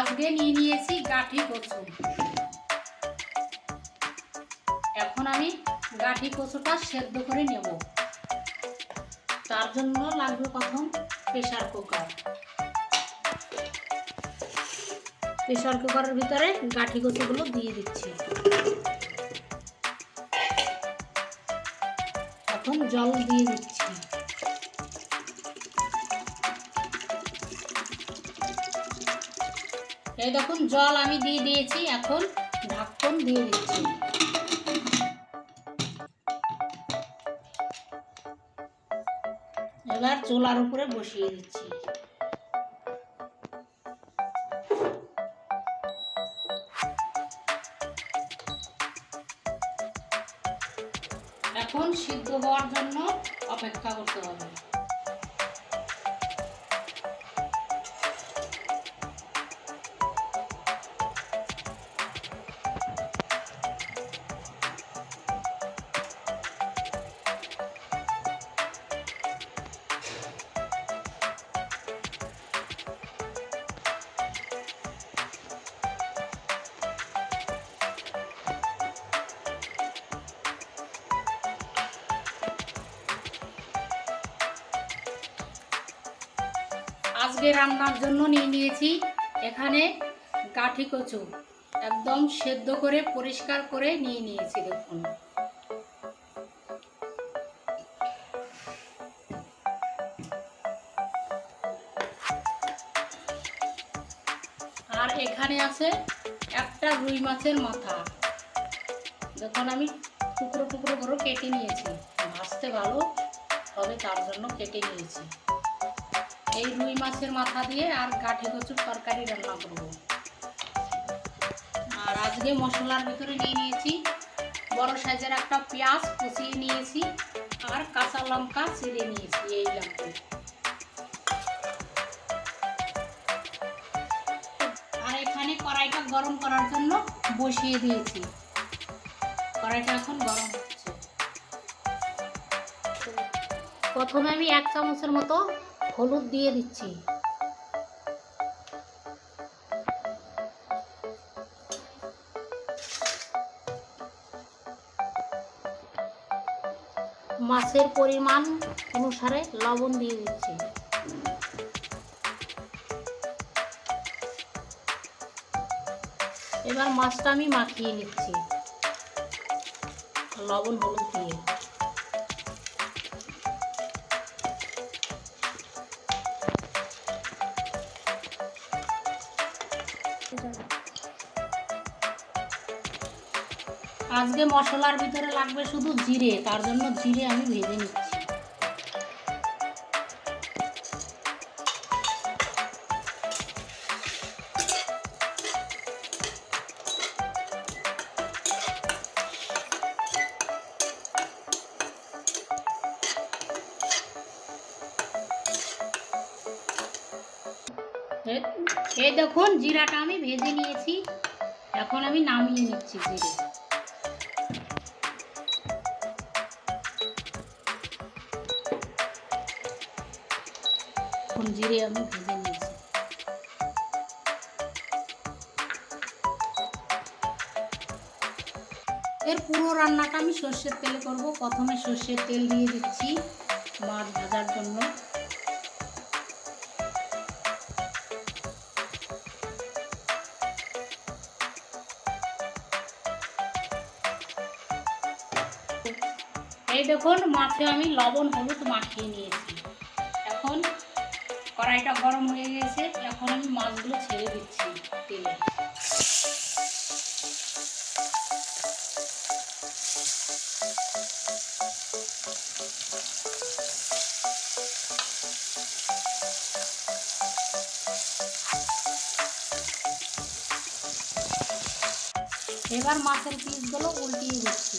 আজকে নিয়ে নিয়েছি গাঠি কচু এখন আমি গাঠি কচুটা সেদ্ধ করে নেব। তার জন্য লাগবে প্রথম প্রেশার কুকার। প্রেশার কুকারের ভিতরে গাঠি কচুগুলো দিয়ে দিচ্ছি। এখন জল দিয়ে দিচ্ছি। এই দেখুন, জল আমি দিয়ে দিয়েছি, এখন ঢাকন দিয়ে দিচ্ছি। এবার চুলার উপরে বসিয়ে দিচ্ছি। এখন সিদ্ধ হওয়ার জন্য অপেক্ষা করতে হবে। আজকে রান্নার জন্য নিয়ে নিয়েছি এখানে কাঠি কচু। একদম সেদ্ধ করে, পরিষ্কার করে নিয়ে নিয়েছি, দেখুন। আর এখানে আছে একটা রুই মাছের মাথা। যখন আমি টুকরো টুকরো করে কেটে নিয়েছি। ভাজতে ভালো হবে, তার জন্য কেটে নিয়েছি। এই রুই মাছের মাথা দিয়ে আর গাঠি কচুর তরকারি রান্না করব। আর আজকে মশলার ভিতরে নিয়ে নিয়েছি বড় সাইজের একটা পেঁয়াজ কুচিয়ে নিয়েছি আর কাঁচা লঙ্কা ছিঁড়ে নিয়েছি এই লাগবে। আর এখানে কড়াইটা গরম করার জন্য বসিয়ে দিয়েছি। কড়াইটা এখন গরম হচ্ছে। প্রথমে আমি এক চামচের মতো হলুদ দিয়ে দিচ্ছি। মাছের পরিমাণ অনুসারে লবণ দিয়ে দিচ্ছি। এবার মাছটা আমি মাখিয়ে নিচ্ছি। লবণ হলুদ দিয়ে। আজকে মশলার ভিতরে লাগবে শুধু জিরে, তার জন্য জিরে আমি ভেজে নিচ্ছি। এই দেখুন, জিরাটা আমি ভেজে নিয়েছি। এখন আমি নামিয়ে নিচ্ছি জিরে। জিরে আমি ভেজে নিয়েছি। এর পুরো রান্নাটা আমি সর্ষের তেলে করব। প্রথমে সর্ষের তেল দিয়ে দিচ্ছি মাছ ভাজার জন্য। এই দেখুন, মাছে আমি লবণ, হলুদ মাখিয়ে নিয়েছি। কড়াইটা গরম হয়ে গেছে, এখন আমি মাছগুলো ছেড়ে দিচ্ছি তেলে। এবার মাছের পিসগুলো উল্টিয়ে দিচ্ছি।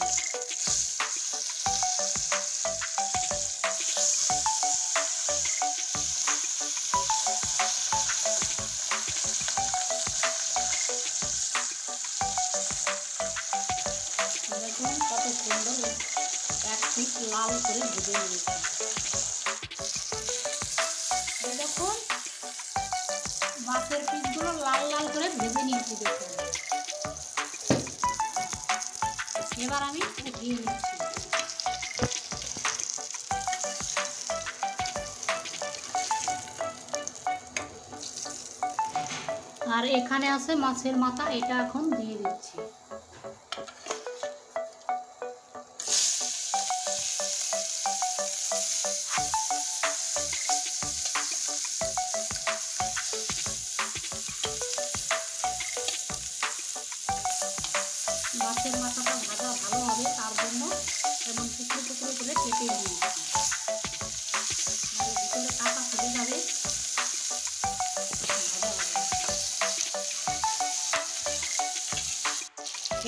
পিস লাল করে ভেজে নিয়েছি। দেখুন মাছের পিসগুলো লাল লাল করে ভেজে নিয়েছি দেখুন এবার আমি উঠিয়ে নিচ্ছি। আর এখানে আছে মাছের মাথা, এটা এখন দিয়ে দিচ্ছি।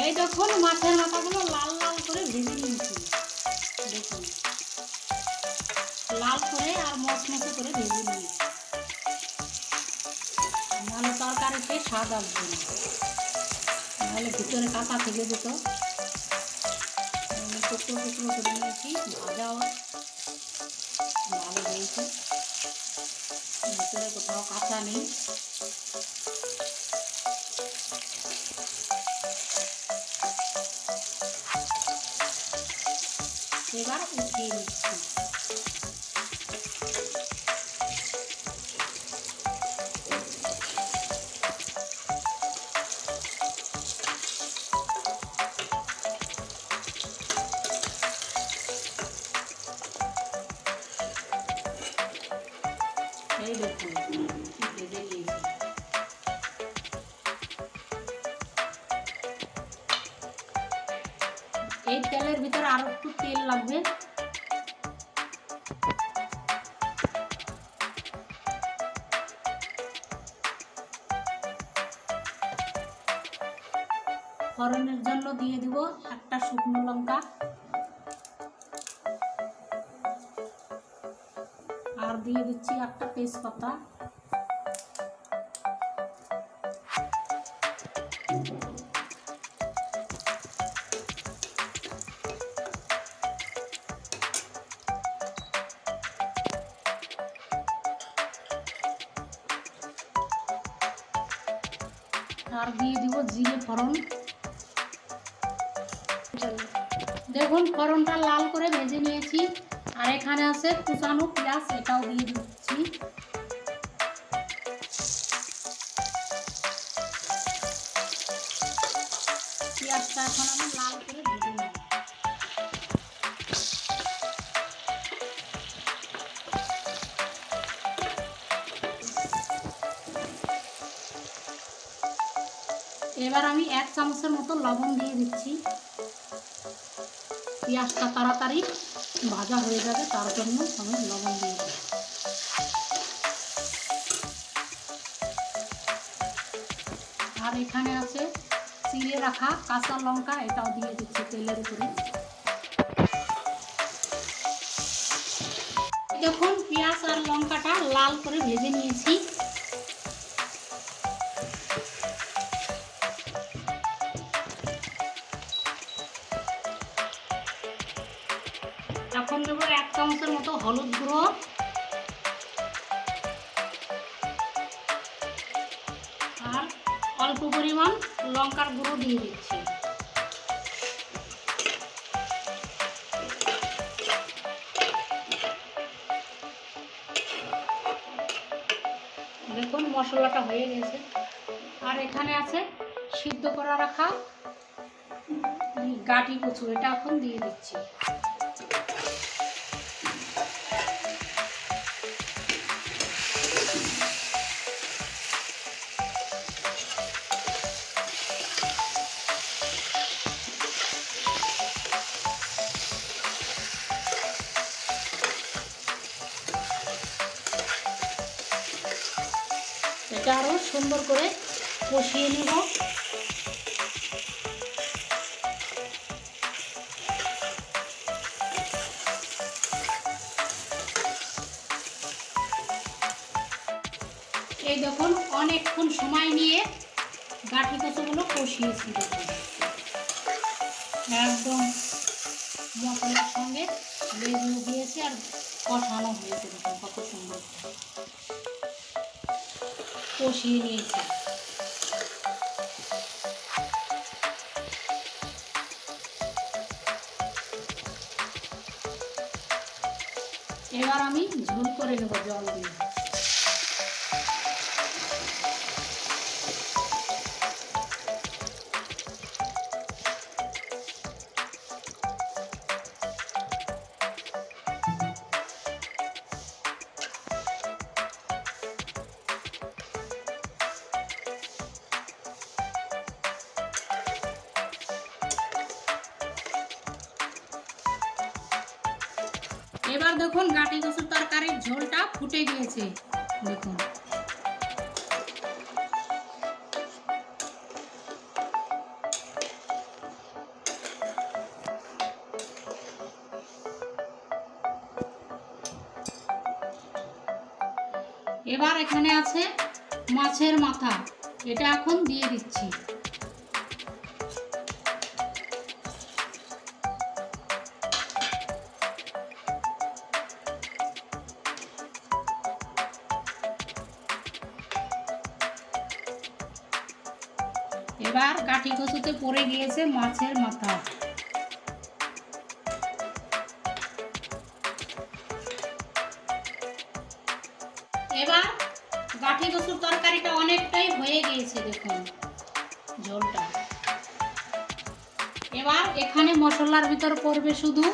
এই দেখুন মাছের মাথাগুলো লাল লাল করে ভেজে নিয়েছি। দেখুন। লাল করে আর মচমচে করে ভেজে নিয়েছি। নাহলে তরকারিতে স্বাদ আসবে না। ভিতরে কাঁচা যেত আমি টুকরো টুকরো করে নিয়েছি ভাজাও ভালো হয়েছে ভিতরে কোথাও কাঁচা নেই এবার উঠিয়ে নিচ্ছি। এই তেলের ভিতরে আরও একটু তেল লাগবে। ফোড়নের জন্য দিয়ে দিব একটা শুকনো লঙ্কা। আর দিয়ে দিচ্ছি একটা তেজপাতা। আর দিয়ে দিব জিরে ফোড়ন। দেখুন, ফোড়নটা লাল করে ভেজে নিয়েছি। আর এখানে আছে কুচানো পেঁয়াজ, এটাও দিয়ে দিচ্ছি। পেঁয়াজটা এখন আমি লাল করে ভেজে নেব। এবার আমি এক চামচের মতো লবণ দিয়ে দিচ্ছি। পেঁয়াজটা তাড়াতাড়ি ভাজা হয়ে যাবে, তার জন্য আমি লবণ দিয়ে দিই আর এখানে আছে চিড়ে রাখা কাঁচা লঙ্কা, এটাও দিয়ে দিচ্ছি তেলের উপরে। দেখুন, পেঁয়াজ আর লঙ্কাটা লাল করে ভেজে নিয়েছি। মতো হলুদ গুঁড়ো। আর অল্প পরিমাণ লঙ্কার গুঁড়ো দিয়ে দিচ্ছি। দেখুন, মশলাটা হয়ে গেছে। আর এখানে আছে সিদ্ধ করা রাখা গাটি কচু, এটা এখন দিয়ে দিচ্ছি। সুন্দর করে কষিয়ে নেব। এই দেখুন, অনেকক্ষণ সময় নিয়ে গাঠি কচুগুলো কষিয়েছি একদম মশলার সঙ্গে লেবু দিয়েছি আর কষানো হয়েছে দেখুন কত সুন্দর। কষিয়ে নিয়েছি। এবার আমি ঝুল করে নেব জল দিয়ে। এবার দেখুন গাটি কচুর তরকারির ঝোলটা ফুটে গিয়েছে। দেখুন। এবার এখানে আছে মাছের মাথা। এটা এখন দিয়ে দিচ্ছি। কাঠি কচুতে পড়ে গিয়েছে মাছের মাথা। এবার গাঠি কচুর তরকারিটা অনেকটাই হয়ে গিয়েছে, দেখুন ঝোলটা এবার এখানে মশলার ভিতর পড়বে শুধু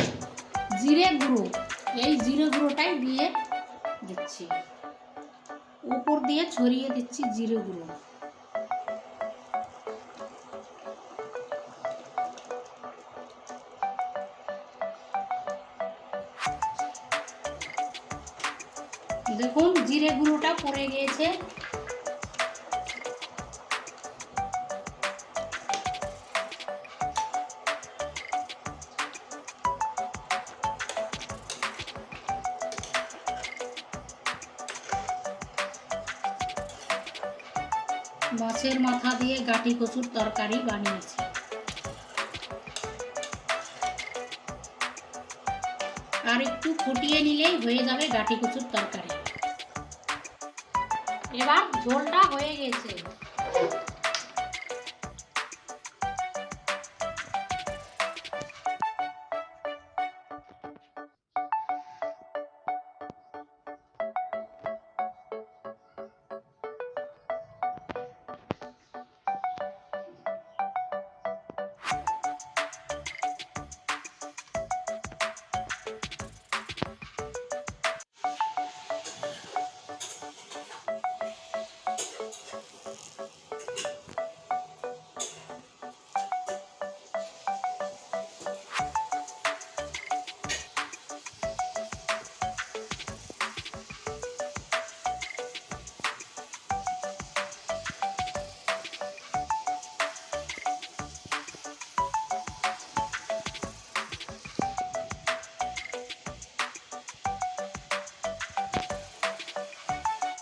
জিরে গুঁড়ো। এই জিরে গুঁড়োটাই দিয়ে দিচ্ছি। উপর দিয়ে ছড়িয়ে দিচ্ছি জিরে গুঁড়ো। জিরে গুঁড়োটা পড়ে গিয়েছে। মাছের মাথা দিয়ে গাটি কচুর তরকারি বানিয়েছি। আর একটু ফুটিয়ে নিলেই হয়ে যাবে গাটি কচুর তরকারি। এবার ঝোলটা হয়ে গেছে।